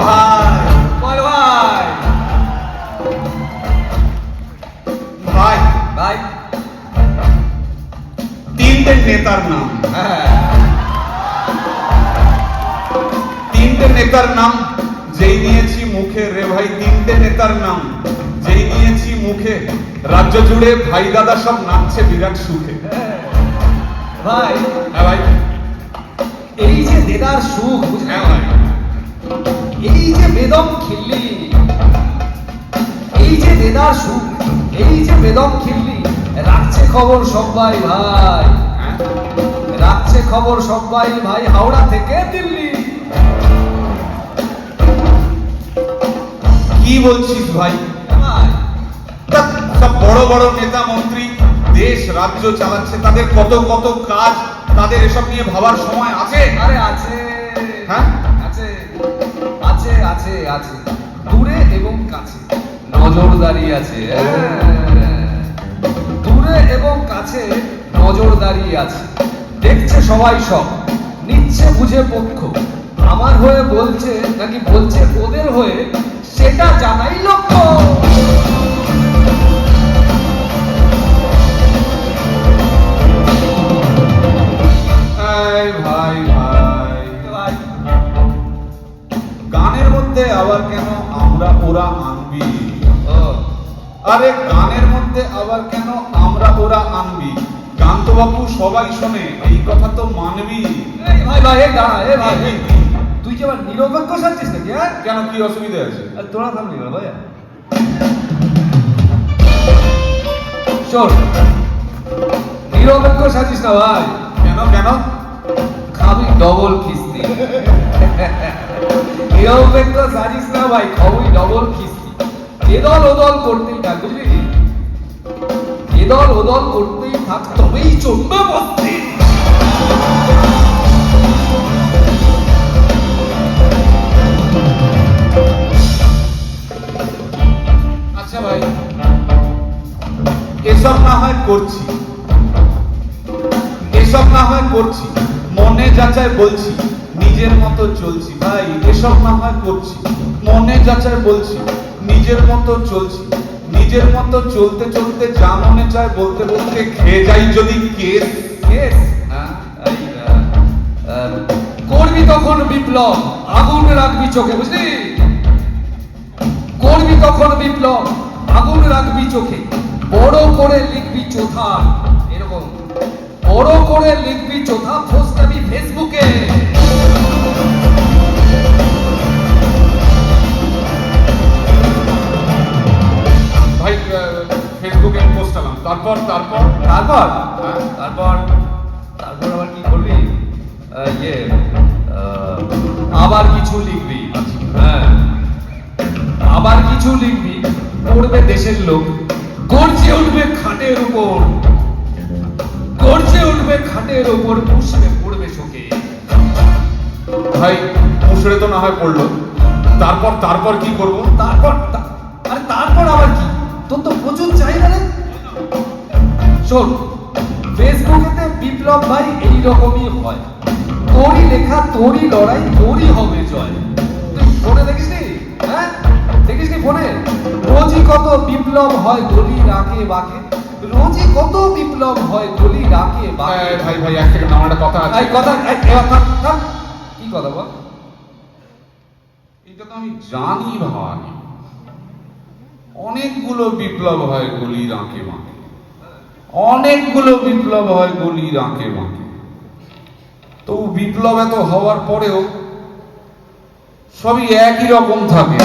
ভাই বল ভাই। ভাই ভাই। তিনটে নেতার নাম। হ্যাঁ। তিনটে নেতার নাম যেই নিয়েছি মুখে রে ভাই তিনটে নেতার নাম। যেই নিয়েছি মুখে রাজ্য জুড়ে ভাই দাদা সব নাচছে বিরাট সুখে। ভাই। হ্যাঁ ভাই। এই যে দেদার সুখ হ্যাঁ ভাই। এই যে বেদম খিল্লি এই যে দেদার সুখ এই যে বেদম খিল্লি রাখছে খবর সবাই ভাই হ্যাঁ? রাখছে খবর সবাই ভাই হাওড়া থেকে দিল্লি। কি বলছিস ভাই? বড় বড় নেতা মন্ত্রী দেশ রাজ্য চালাচ্ছে তাদের কত কত কাজ তাদের এসব নিয়ে ভাবার সময় আছে? আরে আছে। হ্যাঁ? আছে। আছে আছে। দূরে এবং কাছে। নজরদারি আছে। হ্যাঁ। দূরে এবং কাছে নজরদারি আছে। দেখছে সবাই সব। নিচ্ছে বুঝে পক্ষ। আমার হয়ে বলছে নাকি বলছে ওদের হয়ে সেটা জানাই লক্ষ্য। মধ্যে আবার কেন আমরা ওরা আনবি? আরে গানের মধ্যে আবার কেন আমরা ওরা আনবি? গান তো বাবু সবাই শোনে এই কথা তো মানবি। ভাই ভাই এ ভাই তুই কি আবার নিরপেক্ষ সাজছিস নাকি হ্যাঁ? কেন কি অসুবিধা আছে? আর তোরা থামলি না ভাইয়া। শোন নিরপেক্ষ সাজিস না ভাই। কেন কেন? খাবি ডবল কিস্তি নিরপেক্ষ সাজিস না ভাই খাবি ডবল কিস্তি এদল ওদল করতেই থাক, বুঝলি? এদল ওদল করতেই থাক, তবেই চলবে বস্তি। আচ্ছা ভাই, এসব না হয় করছি। এসব না হয় করছি। মনে যাচাই বলছি, নিজের মতো চলছি। ভাই, এসব না হয় করছি। মনে যাচাই বলছি, নিজের মতো চলছি। নিজের মতো চলতে চলতে যা মনে চায় বলতে বলতে খেয়ে যাই যদি কেস। কেস? করবি তখন বিপ্লব, আগুন রাখবি চোখে, বুঝলি? করবি তখন বিপ্লব, আগুন রাখবি চোখে, বড় করে লিখবি চোথা এরকম বড় করে লিখবি চোথা পোস্টাবি ফেসবুকে। ভাই ফেসবুকে তারপর তারপর? তারপর? হ্যাঁ? তারপর তারপর আবার কি করবি ইয়ে আবার কিছু লিখবি। হ্যাঁ। আবার কিছু লিখবি। পড়বে দেশের লোক। গর্জে উঠবে খাটের উপর। উঠবে খাটের উপর পুষবে পড়বে শোকে। ভাই মুসড়ে তো না হয় পড়ল। তারপর তারপর কি করব? তারপর আরে তারপর আবার কি? তোর তো প্রচুর চাহিদা রে। শোন ফেসবুকেতে বিপ্লব ভাই এইরকমই হয়। তোরই লেখা তোরই লড়াই তোরই হবে জয়। তুই ফোনে দেখিস নি? হ্যাঁ? দেখিস নি ফোনে? রোজই কত বিপ্লব হয় গলি রাখে বাকে। রোজই কত বিপ্লব হয় গলি এই ভাই ভাই এক সেকেন্ড আমার একটা কথা আছে। কথা। কি কথা বল? এটা তো আমি জানি ভাই। অনেকগুলো বিপ্লব হয় গলির আঁকে বাঁকে। অনেকগুলো বিপ্লব হয় গলির আঁকে বাঁকে। তো বিপ্লব এত হওয়ার পরেও সবই একই রকম থাকে।